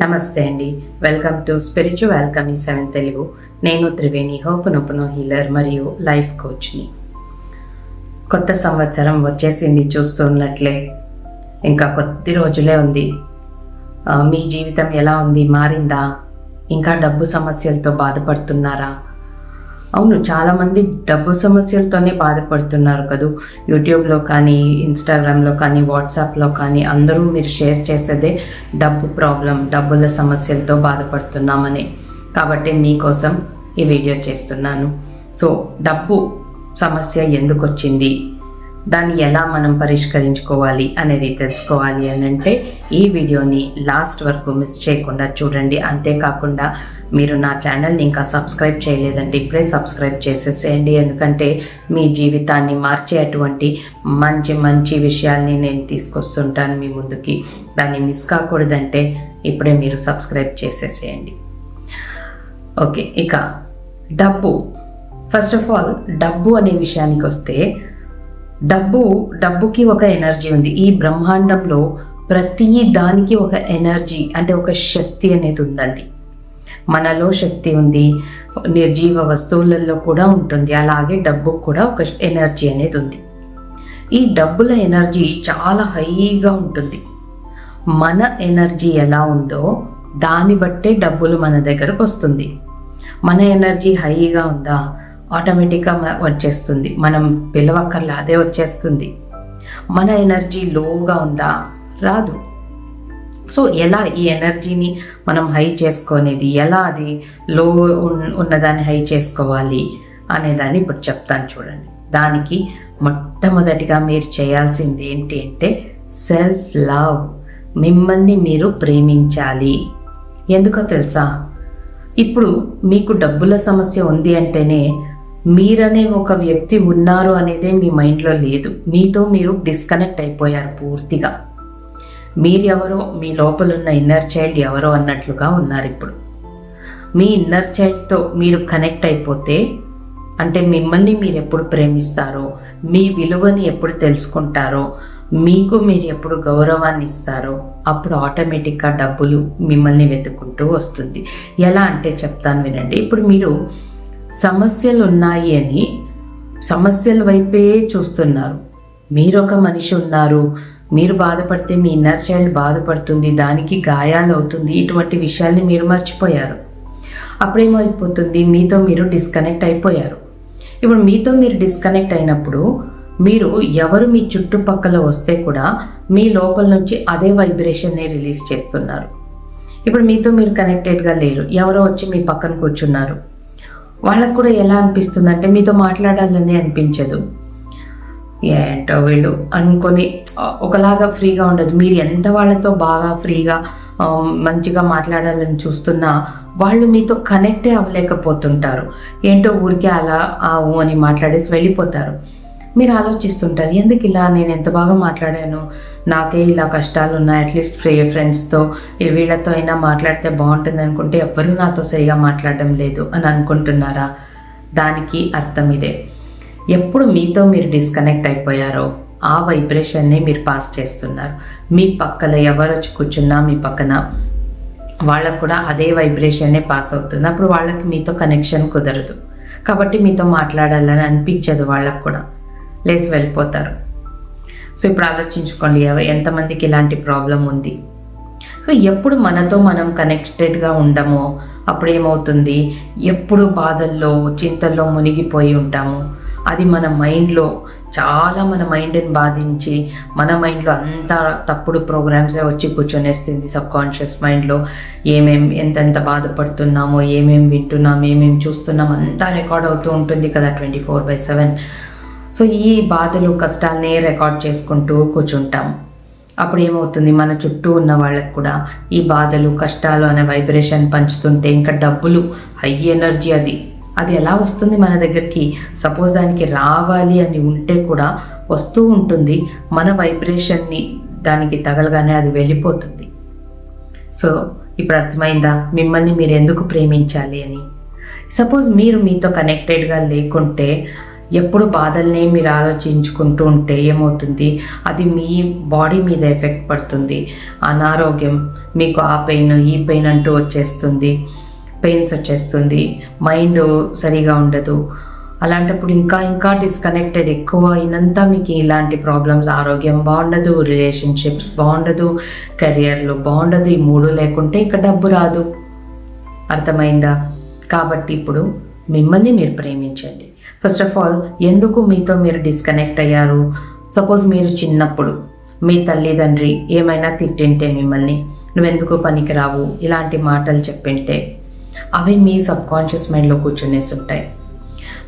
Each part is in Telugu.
నమస్తే అండి. వెల్కమ్ టు స్పిరిచువల్ వెల్కమ్ ఈ సెవెన్ తెలుగు. నేను త్రివేణి హోపనొపనో హీలర్ మరియు లైఫ్ కోచ్ని. కొత్త సంవత్సరం వచ్చేసింది చూస్తున్నట్లే. ఇంకా కొద్ది రోజులే ఉంది. మీ జీవితం ఎలా ఉంది? మారిందా? ఇంకా డబ్బు సమస్యలతో బాధపడుతున్నారా? అవును చాలామంది డబ్బు సమస్యలతోనే బాధపడుతున్నారు కదూ. యూట్యూబ్లో కానీ ఇన్స్టాగ్రామ్లో కానీ వాట్సాప్లో కానీ అందరూ మీరు షేర్ చేసేదే డబ్బు ప్రాబ్లం డబ్బుల సమస్యలతో బాధపడుతున్నామని. కాబట్టి మీకోసం ఈ వీడియో చేస్తున్నాను. సో డబ్బు సమస్య ఎందుకు వచ్చింది దాన్ని ఎలా మనం పరిష్కరించుకోవాలి అనేది తెలుసుకోవాలి అని అంటే ఈ వీడియోని లాస్ట్ వరకు మిస్ చేయకుండా చూడండి. అంతేకాకుండా మీరు నా ఛానల్ని ఇంకా సబ్స్క్రైబ్ చేయలేదంటే ఇప్పుడే సబ్స్క్రైబ్ చేసేసేయండి. ఎందుకంటే మీ జీవితాన్ని మార్చేటువంటి మంచి మంచి విషయాల్ని నేను తీసుకొస్తుంటాను మీ ముందుకి. దాన్ని మిస్ కాకూడదంటే ఇప్పుడే మీరు సబ్స్క్రైబ్ చేసేసేయండి. ఓకే ఇక డబ్బు. ఫస్ట్ ఆఫ్ ఆల్ డబ్బు అనే విషయానికి వస్తే డబ్బు డబ్బుకి ఒక ఎనర్జీ ఉంది. ఈ బ్రహ్మాండంలో ప్రతి దానికి ఒక ఎనర్జీ అంటే ఒక శక్తి అనేది ఉందండి. మనలో శక్తి ఉంది నిర్జీవ వస్తువులలో కూడా ఉంటుంది. అలాగే డబ్బుకు కూడా ఒక ఎనర్జీ అనేది ఉంది. ఈ డబ్బుల ఎనర్జీ చాలా హైగా ఉంటుంది. మన ఎనర్జీ ఎలా ఉందో దాన్ని బట్టే డబ్బులు మన దగ్గరకు వస్తుంది. మన ఎనర్జీ హైగా ఉందా? ఆటోమేటిక్గా వచ్చేస్తుంది. మనం పిలవక్కర్లా అదే వచ్చేస్తుంది. మన ఎనర్జీ లోగా ఉందా? రాదు. సో ఎలా ఈ ఎనర్జీని మనం హై చేసుకునేది? ఎలా అది లో ఉన్- ఉన్నదాన్ని హై చేసుకోవాలి అనేదాన్ని ఇప్పుడు చెప్తాను చూడండి. దానికి మొట్టమొదటిగా మీరు చేయాల్సింది ఏంటి అంటే సెల్ఫ్ లవ్. మిమ్మల్ని మీరు ప్రేమించాలి. ఎందుకో తెలుసా? ఇప్పుడు మీకు డబ్బుల సమస్య ఉంది అంటేనే మీరనే ఒక వ్యక్తి ఉన్నారు అనేదే మీ మైండ్లో లేదు. మీతో మీరు డిస్కనెక్ట్ అయిపోయారు పూర్తిగా. మీరెవరో మీ లోపల ఉన్న ఇన్నర్ చైల్డ్ ఎవరో అన్నట్లుగా ఉన్నారు ఇప్పుడు. మీ ఇన్నర్ చైల్డ్తో మీరు కనెక్ట్ అయిపోతే అంటే మిమ్మల్ని మీరు ఎప్పుడు ప్రేమిస్తారో మీ విలువని ఎప్పుడు తెలుసుకుంటారో మీకు మీరు ఎప్పుడు గౌరవాన్ని ఇస్తారో అప్పుడు ఆటోమేటిక్గా డబ్బులు మిమ్మల్ని వెతుక్కుంటూ వస్తుంది. ఎలా అంటే చెప్తాను వినండి. ఇప్పుడు మీరు సమస్యలు ఉన్నాయి అని సమస్యల వైపే చూస్తున్నారు. మీరు ఒక మనిషి ఉన్నారు. మీరు బాధపడితే మీ ఇన్నర్ చైల్డ్ బాధపడుతుంది. దానికి గాయాలు అవుతుంది ఇటువంటి విషయాల్ని మీరు మర్చిపోయారు. అప్పుడేమైపోతుంది మీతో మీరు డిస్కనెక్ట్ అయిపోయారు. ఇప్పుడు మీతో మీరు డిస్కనెక్ట్ అయినప్పుడు మీరు ఎవరు మీ చుట్టుపక్కల వస్తే కూడా మీ లోపల నుంచి అదే వైబ్రేషన్ని రిలీజ్ చేస్తున్నారు. ఇప్పుడు మీతో మీరు కనెక్టెడ్గా లేరు. ఎవరో వచ్చి మీ పక్కన కూర్చున్నారు. వాళ్ళకు కూడా ఎలా అనిపిస్తుంది అంటే మీతో మాట్లాడాలని అనిపించదు. ఏంటో వీళ్ళు అనుకొని ఒకలాగా ఫ్రీగా ఉండదు. మీరు ఎంత వాళ్ళతో బాగా ఫ్రీగా మంచిగా మాట్లాడాలని చూస్తున్నా వాళ్ళు మీతో కనెక్టే అవ్వలేకపోతుంటారు. ఏంటో ఊరికే అలా ఆవు అని మాట్లాడేసి వెళ్ళిపోతారు. మీరు ఆలోచిస్తుంటారు ఎందుకు ఇలా నేను ఎంత బాగా మాట్లాడాను? నాకే ఇలా కష్టాలు ఉన్నాయి అట్లీస్ట్ ఫ్రీ ఫ్రెండ్స్తో వీళ్ళతో అయినా మాట్లాడితే బాగుంటుంది అనుకుంటే ఎవ్వరూ నాతో సరిగా మాట్లాడడం లేదు అని అనుకుంటున్నారా? దానికి అర్థం ఇదే. ఎప్పుడు మీతో మీరు డిస్కనెక్ట్ అయిపోయారో ఆ వైబ్రేషన్ని మీరు పాస్ చేస్తున్నారు. మీ పక్కన ఎవరు వచ్చి కూర్చున్నా మీ పక్కన వాళ్ళకు కూడా అదే వైబ్రేషన్నే పాస్ అవుతుంది. అప్పుడు వాళ్ళకి మీతో కనెక్షన్ కుదరదు. కాబట్టి మీతో మాట్లాడాలని అనిపించదు వాళ్ళకు కూడా. లేచి వెళ్ళిపోతారు. సో ఇప్పుడు ఆలోచించుకోండి ఎంతమందికి ఇలాంటి ప్రాబ్లం ఉంది? సో ఎప్పుడు మనతో మనం కనెక్టెడ్గా ఉండమో అప్పుడు ఏమవుతుంది ఎప్పుడు బాధల్లో చింతల్లో మునిగిపోయి ఉంటాము. అది మన మైండ్లో చాలా మన మైండ్ని బాధించి మన మైండ్లో అంతా తప్పుడు ప్రోగ్రామ్సే వచ్చి కూర్చొనేస్తుంది సబ్ కాన్షియస్ మైండ్లో. ఏమేం ఎంతెంత బాధపడుతున్నామో ఏమేం వింటున్నాం ఏమేం చూస్తున్నాం అంతా రికార్డ్ అవుతూ ఉంటుంది కదా twenty four by seven. So ఈ బాధలు కష్టాలనే రికార్డ్ చేసుకుంటూ కూర్చుంటాం. అప్పుడు ఏమవుతుంది? మన చుట్టూ ఉన్న వాళ్ళకి కూడా ఈ బాధలు కష్టాలు అనే వైబ్రేషన్ పంచుతుంటే ఇంకా డబ్బులు హై ఎనర్జీ అది. అది ఎలా వస్తుంది మన దగ్గరికి? సపోజ్ దానికి రావాలి అని ఉంటే కూడా వస్తూ ఉంటుంది. మన వైబ్రేషన్ని దానికి తగలగానే అది వెళ్ళిపోతుంది. సో ఇప్పుడు అర్థమైందా? మిమ్మల్ని మీరు ఎందుకు ప్రేమించాలి అని? సపోజ్ మీరు మీతో కనెక్టెడ్గా లేకుంటే ఎప్పుడు బాధల్ని మీరు ఆలోచించుకుంటూ ఉంటే ఏమవుతుంది? అది మీ బాడీ మీద ఎఫెక్ట్ పడుతుంది. అనారోగ్యం మీకు ఆ పెయిన్ ఈ పెయిన్ అంటూ వచ్చేస్తుంది. పెయిన్స్ వచ్చేస్తుంది. మైండ్ సరిగా ఉండదు. అలాంటప్పుడు ఇంకా ఇంకా డిస్కనెక్టెడ్ ఎక్కువ అయినంత మీకు ఇలాంటి ప్రాబ్లమ్స్ ఆరోగ్యం బాగుండదు రిలేషన్షిప్స్ బాగుండదు కెరియర్లో బాగుండదు ఈ మూడు లేకుంటే ఇక డబ్బు రాదు. అర్థమైందా? కాబట్టి ఇప్పుడు మిమ్మల్ని మీరు ప్రేమించండి. ఫస్ట్ ఆఫ్ ఆల్ ఎందుకు మీతో మీరు డిస్కనెక్ట్ అయ్యారు? సపోజ్ మీరు చిన్నప్పుడు మీ తల్లిదండ్రి ఏమైనా తిట్టింటే మిమ్మల్ని నువ్వెందుకు పనికిరావు ఇలాంటి మాటలు చెప్పింటే అవి మీ సబ్ కాన్షియస్ మైండ్లో కూర్చునేసి ఉంటాయి.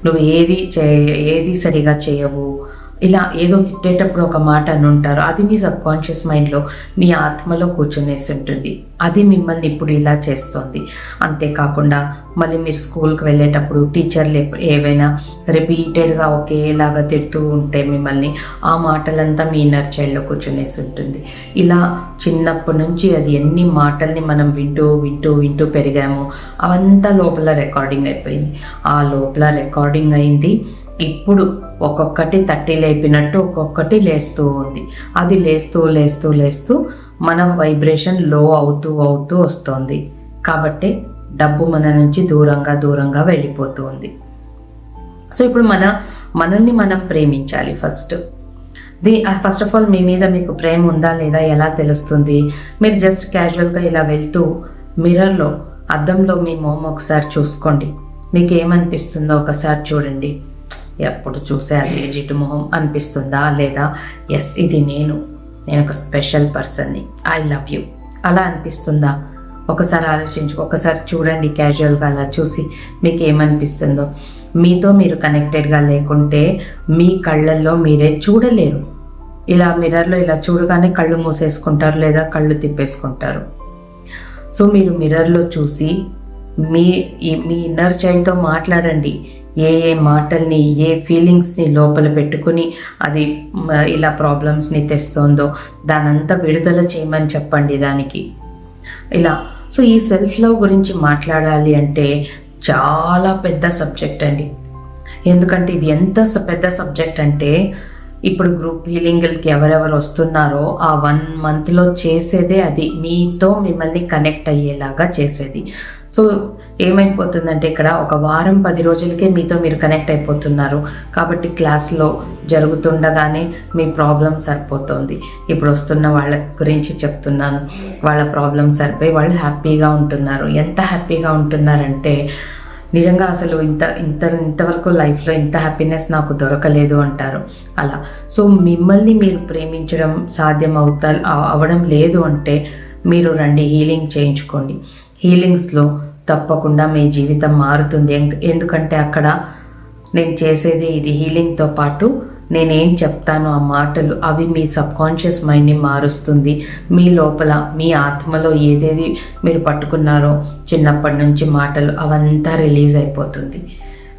నువ్వు ఏది చే ఏది సరిగా చేయవు ఇలా ఏదో తిట్టేటప్పుడు ఒక మాట అని ఉంటారు. అది మీ సబ్ కాన్షియస్ మైండ్లో మీ ఆత్మలో కూర్చునేసి ఉంటుంది. అది మిమ్మల్ని ఇప్పుడు ఇలా చేస్తుంది. అంతేకాకుండా మళ్ళీ మీరు స్కూల్కి వెళ్ళేటప్పుడు టీచర్లు ఏవైనా రిపీటెడ్గా ఒకేలాగా తిడుతూ ఉంటే మిమ్మల్ని ఆ మాటలంతా మీ ఇన్నర్ చైల్డ్లో కూర్చునేసి ఉంటుంది. ఇలా చిన్నప్పటి నుంచి అది ఎన్ని మాటల్ని మనం వింటూ వింటూ వింటూ పెరిగామో అవంతా లోపల రికార్డింగ్ అయిపోయింది. ఆ లోపల రికార్డింగ్ అయింది. ఇప్పుడు ఒక్కొక్కటి తట్టి లేపినట్టు ఒక్కొక్కటి లేస్తూ ఉంది. అది లేస్తూ లేస్తూ లేస్తూ మన వైబ్రేషన్లో అవుతూ అవుతూ వస్తుంది. కాబట్టి డబ్బు మన నుంచి దూరంగా దూరంగా వెళ్ళిపోతుంది. సో ఇప్పుడు మన మనల్ని మనం ప్రేమించాలి first. The first of all మీ మీద మీకు ప్రేమ ఉందా లేదా ఎలా తెలుస్తుంది? మీరు జస్ట్ క్యాజువల్గా ఇలా వెళ్తూ మిర్రర్లో అద్దంలో మీ మొహం ఒకసారి చూసుకోండి. మీకు ఏమనిపిస్తుందో ఒకసారి చూడండి. ఎప్పుడు చూసే అది జిడ్డు మొహం అనిపిస్తుందా లేదా? ఎస్ ఇది నేను. నేను ఒక స్పెషల్ పర్సన్ని ఐ లవ్ యూ అలా అనిపిస్తుందా? ఒకసారి ఆలోచించు. ఒకసారి చూడండి క్యాజువల్గా అలా చూసి మీకు ఏమనిపిస్తుందో మీతో మీరు కనెక్టెడ్గా లేకుంటే మీ కళ్ళల్లో మీరే చూడలేరు. ఇలా మిర్రర్లో ఇలా చూడగానే కళ్ళు మూసేసుకుంటారు లేదా కళ్ళు తిప్పేసుకుంటారు. సో మీరు మిర్రర్లో చూసి మీ ఈ- మీ ఇన్నర్ చైల్డ్తో మాట్లాడండి. ఏ ఏ మాటల్ని ఏ ఫీలింగ్స్ని లోపల పెట్టుకుని అది ఇలా ప్రాబ్లమ్స్ని తెస్తోందో దానంతా విడుదల చేయమని చెప్పండి దానికి. ఇలా సో ఈ సెల్ఫ్ లవ్ గురించి మాట్లాడాలి అంటే చాలా పెద్ద సబ్జెక్ట్ అండి. ఎందుకంటే ఇది ఎంత పెద్ద సబ్జెక్ట్ అంటే ఇప్పుడు గ్రూప్ హీలింగ్కి ఎవరెవరు వస్తున్నారో ఆ వన్ మంత్లో చేసేదే అది. మీతో మిమ్మల్ని కనెక్ట్ అయ్యేలాగా చేసేది. సో ఏమైపోతుందంటే ఇక్కడ ఒక వారం పది రోజులకే మీతో మీరు కనెక్ట్ అయిపోతున్నారు. కాబట్టి క్లాస్లో జరుగుతుండగానే మీ ప్రాబ్లం సరిపోతుంది. ఇప్పుడు వస్తున్న వాళ్ళ గురించి చెప్తున్నాను. వాళ్ళ ప్రాబ్లం సరిపోయి వాళ్ళు హ్యాపీగా ఉంటున్నారు. ఎంత హ్యాపీగా ఉంటున్నారంటే నిజంగా అసలు ఇంత ఇంత ఇంతవరకు లైఫ్లో ఇంత హ్యాపీనెస్ నాకు దొరకలేదు అంటారు. అలా. సో మిమ్మల్ని మీరు ప్రేమించడం సాధ్యం అవుతా అవడం లేదు అంటే మీరు రండి హీలింగ్ చేయించుకోండి. హీలింగ్స్లో తప్పకుండా మీ జీవితం మారుతుంది. ఎందుకంటే అక్కడ నేను చేసేది ఇది హీలింగ్తో పాటు నేనేం చెప్తానో ఆ మాటలు అవి మీ సబ్కాన్షియస్ మైండ్ని మారుస్తుంది. మీ లోపల మీ ఆత్మలో ఏదేది మీరు పట్టుకున్నారో చిన్నప్పటి నుంచి మాటలు అవంతా రిలీజ్ అయిపోతుంది.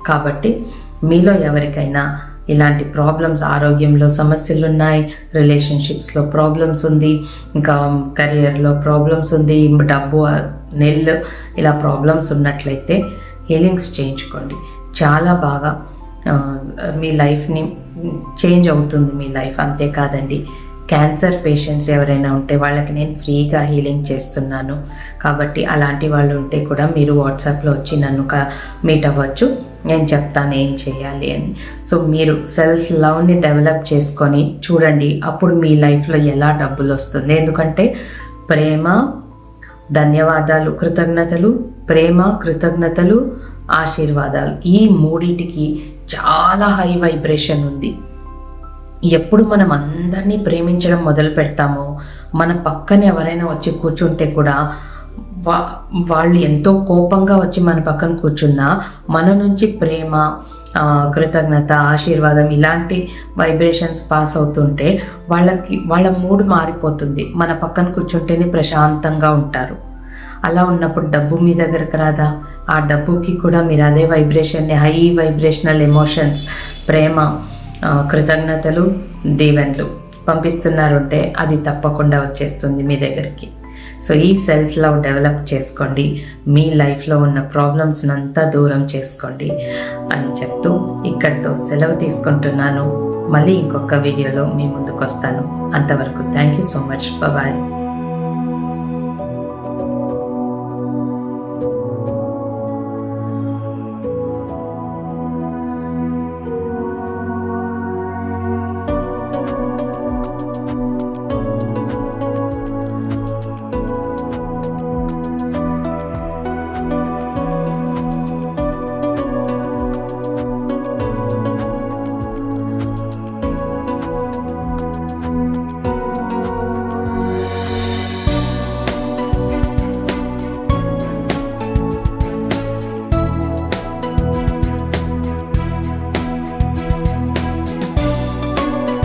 కాబట్టి మీలో ఎవరికైనా ఇలాంటి ప్రాబ్లమ్స్ ఆరోగ్యంలో సమస్యలు ఉన్నాయి రిలేషన్షిప్స్లో ప్రాబ్లమ్స్ ఉంది ఇంకా కెరియర్లో ప్రాబ్లమ్స్ ఉంది డబ్బు నెల్ ఇలా ప్రాబ్లమ్స్ ఉన్నట్లయితే హీలింగ్స్ చేయించుకోండి. చాలా బాగా మీ లైఫ్ని చేంజ్ అవుతుంది మీ లైఫ్ అంతేకాదండి. క్యాన్సర్ పేషెంట్స్ ఎవరైనా ఉంటే వాళ్ళకి నేను ఫ్రీగా హీలింగ్ చేస్తున్నాను. కాబట్టి అలాంటి వాళ్ళు ఉంటే కూడా మీరు వాట్సాప్లో వచ్చి నన్ను మీట్ అవ్వచ్చు. నేను చెప్తాను ఏం చేయాలి అని. సో మీరు సెల్ఫ్ లవ్ని డెవలప్ చేసుకొని చూడండి అప్పుడు మీ లైఫ్లో ఎలా డబ్బులు వస్తుంది. ఎందుకంటే ప్రేమ ధన్యవాదాలు కృతజ్ఞతలు ప్రేమ కృతజ్ఞతలు ఆశీర్వాదాలు. ఈ మూడింటికి చాలా హై వైబ్రేషన్ ఉంది. ఎప్పుడు మనం అందరినీ ప్రేమించడం మొదలు పెడతామో మన పక్కన ఎవరైనా వచ్చి కూర్చుంటే కూడా వా వాళ్ళు ఎంతో కోపంగా వచ్చి మన పక్కన కూర్చున్నా మన నుంచి ప్రేమ కృతజ్ఞత ఆశీర్వాదం ఇలాంటి వైబ్రేషన్స్ పాస్ అవుతుంటే వాళ్ళకి వాళ్ళ మూడ్ మారిపోతుంది. మన పక్కన కూర్చుంటేనే ప్రశాంతంగా ఉంటారు. అలా ఉన్నప్పుడు డబ్బు మీ దగ్గరకు రాదా? ఆ డబ్బుకి కూడా మీరు అదే వైబ్రేషన్ని హై వైబ్రేషనల్ ఎమోషన్స్ ప్రేమ కృతజ్ఞతలు దీవెన్లు పంపిస్తున్నారంటే అది తప్పకుండా వచ్చేస్తుంది మీ దగ్గరికి. సో ఈ సెల్ఫ్ లవ్ డెవలప్ చేసుకోండి. మీ లైఫ్లో ఉన్న ప్రాబ్లమ్స్ని అంతా దూరం చేసుకోండి అని చెప్తూ ఇక్కడితో సెలవు తీసుకుంటున్నాను. మళ్ళీ ఇంకొక వీడియోలో మీ ముందుకు వస్తాను అంతవరకు thank you so much bye